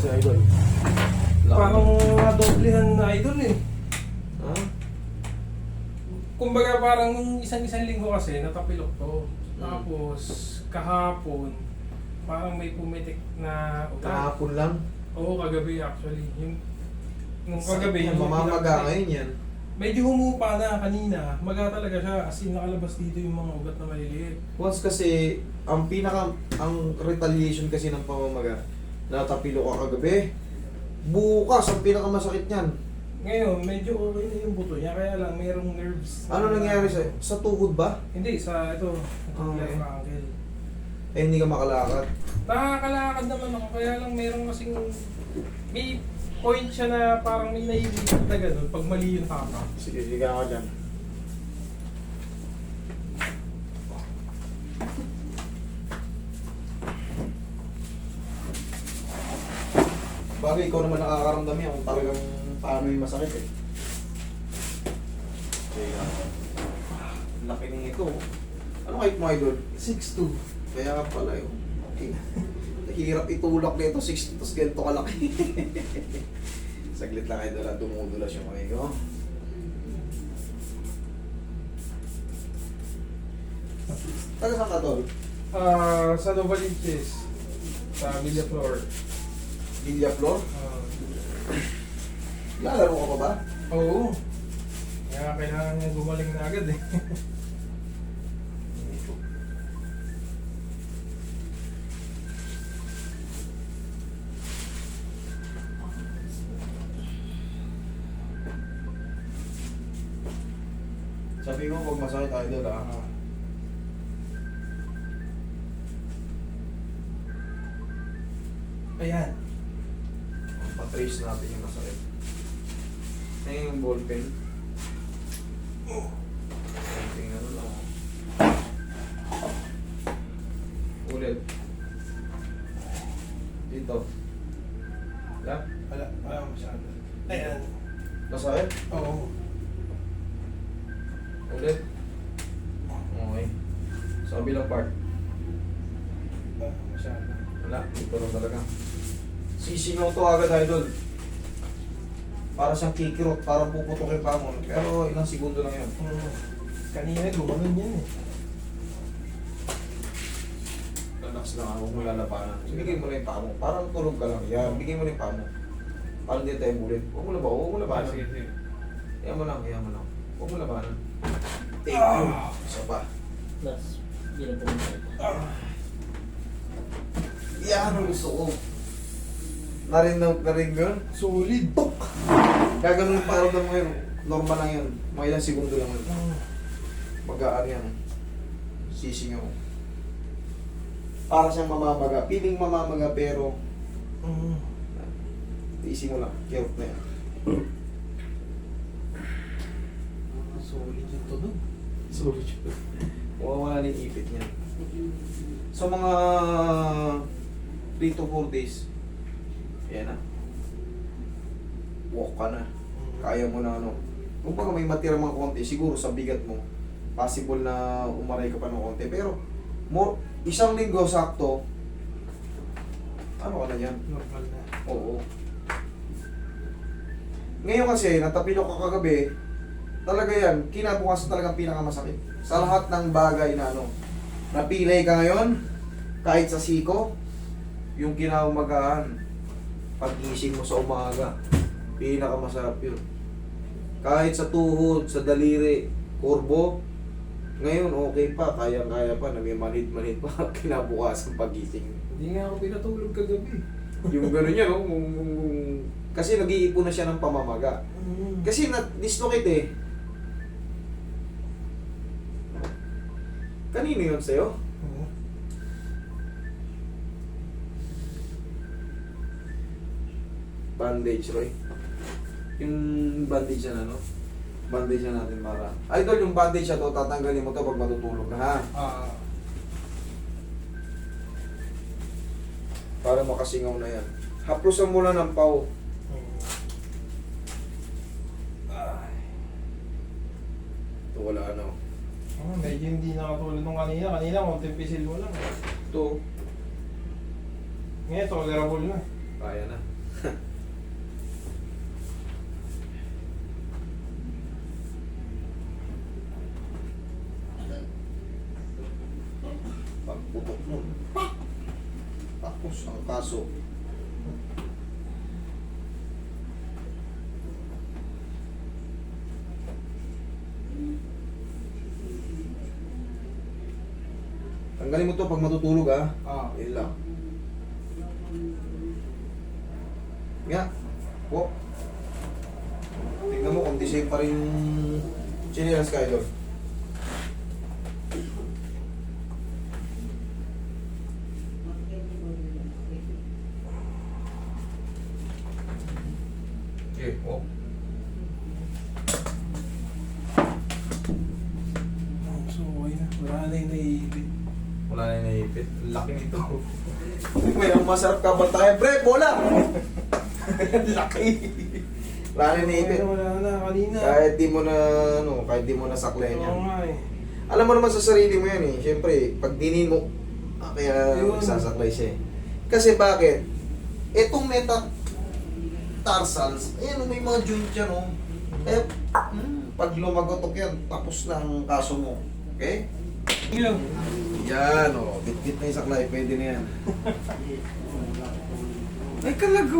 si Idol. Parang nadoblehan na idol eh. Ha? Kumbaga parang isang-isang linggo kasi natapilok to. Hmm. Tapos kahapon parang may pumitik na ugat. Kahapon lang. Oo, kagabi actually. Yung, nung Sakit kagabi, yung mamamaga ngayon yan. Medyo humupa na kanina. Maga talaga siya. As in, nakalabas dito yung mga ugat na maliliit. Once kasi, ang pinaka, ang retaliation kasi ng pamamaga, natapilo ka kagabi, bukas ang pinakamasakit niyan. Ngayon, medyo okay na yung buto niya. Kaya lang, mayroong nerves. Ano nangyari sa Sa tuhod ba? Hindi, sa ito. Itong Okay. left ankle. Eh, hindi ka makalakad. Nakakalakad naman ako. Kaya lang mayroong kasing... May point siya na parang may nailikot na ganun pag mali yung tapa. Sige, sige ako dyan. Bagay, ikaw naman nakakaramdam yan kung talagang paano yung masakit eh. Okay, ah. Laki ng ito. Ano height mo, idol? 6'2". Kaya ka pala yun. Okay. Hirap itulak na ito, 60 tapos ganito kalaki. Saglit lang idol, ah, dumudulas yung kamay ko. Taga saan ka, tol? Ah, sa Novaliches. Sa Villa Flor. Villa Flor? Ah, Lalaro ka pa ba? oo. Kaya kailangan niya gumaling na agad eh. Sabi mo, pag masakit idol ah. Ah. Ayan. Patrace natin yung masakit. Ayun yung ballpen. Konting ano lang. oh. Ulit. Dito. Yan. Wala, wala masyado. Ayan. Masakit? Oo. Ulit. Okay. Sa kabilang part. Wala masyado. Wala. Dito lang talaga. Sisingaw to agad idol. Para siyang kikirot, parang puputok yung pamon. Pero ilang segundo lang yun. Mm. Kanina gumanon yan eh. Relax lang ako kung lalabanan. Bigay mo na yung pamo. Parang tulog ka lang. Yan, bigay mo na yung pamo. Parang di tayo bulit. Huwag mo na ba? Huwag mo Ah, labanan. sige, sige. Yan mo lang, yan mo lang. Huwag mo labanan. Take Ah. two. Isa pa. Plus, bilang ng Ah. Yan ang gusto ko. Narin na, narin mo yun? Solid. Tok! Gaganon yung pakiramdam mo yun. Normal lang yun. Mga ilang segundo lang yun. Mag-aan yan. Sisingaw. Para siyang mamamaga. Piling mamamaga pero Mm. tiisin mo lang. Kirot na yan. Solid yung tunog. Sorry. Mawawala na yung ipit niya. So mga 3 to 4 days, yan na. Walk ka na. Kaya mo na ano. Kung baga may matira mga konti, siguro sa bigat mo, possible na umaray ka pa ng konti. Pero, more, isang linggo sakto, ano ka na yan? Normal na. Oo. Ngayon kasi, natapilok ka kagabi, talaga yan, kinabukasan talagang pinakamasakit. Sa lahat ng bagay na ano, napilay ka ngayon, kahit sa siko, yung kinaumagahan, pagising mo sa umaga, pinakamasarap yun. Kahit sa tuhod, sa daliri, kurbo, ngayon okay pa, kaya-kaya pa, nagmanhid-manhid pa, kinabukasan pagising. Hindi nga ako pinatulog kagabi. Yung gano'n niya, no? Kasi nag-iipon na siya ng pamamaga. Mm. Kasi na-dislocate eh. Kanino yun sa'yo? Oo. Bandage, Roy. Yung bandage na ano? Bandage na natin para... Idol, yung bandage na to, tatanggalin mo to pag matutulog na ha. Ah. Para makasingaw na yan. Haplusan mo lang ng pau. Mm. Ay. Ito wala ano. Ah, medyo hindi nakatulad nung kanina. Kanina, konting pisil mo lang. Ito, Ngayon, tolerable na. kaya na. Pagputok nun. Pak! Tapos ang kaso. Tanggalin mo to pag matutulog ah. Ah. Yun lang. Nga. Po. Tingnan mo kung di safe pa rin chinelas ka, Idol. Okay, po. Oh, so, okay na. Wala na yung naiipit. Wala na yung naipit. Laki nito. May ang masarap ka ba tayo? Pre, bola! Laki. Wala na yung naipit. Wala na, kanina. Kahit di mo na, ano, kahit di mo na saklayan Oo yan. nga eh. Alam mo naman sa sarili mo yan eh. Siyempre, pag dinin mo, ah, kaya Yun. magsasaklay siya eh. Kasi bakit? Etong meta tarsals, ayan may mga joint yan oh. Eh, hmm, pag lumagotok yan, tapos na ang kaso mo. Okay? Yun. Yan oh, bit-bit na yung saklay, pwede na yan. Ay, kalago.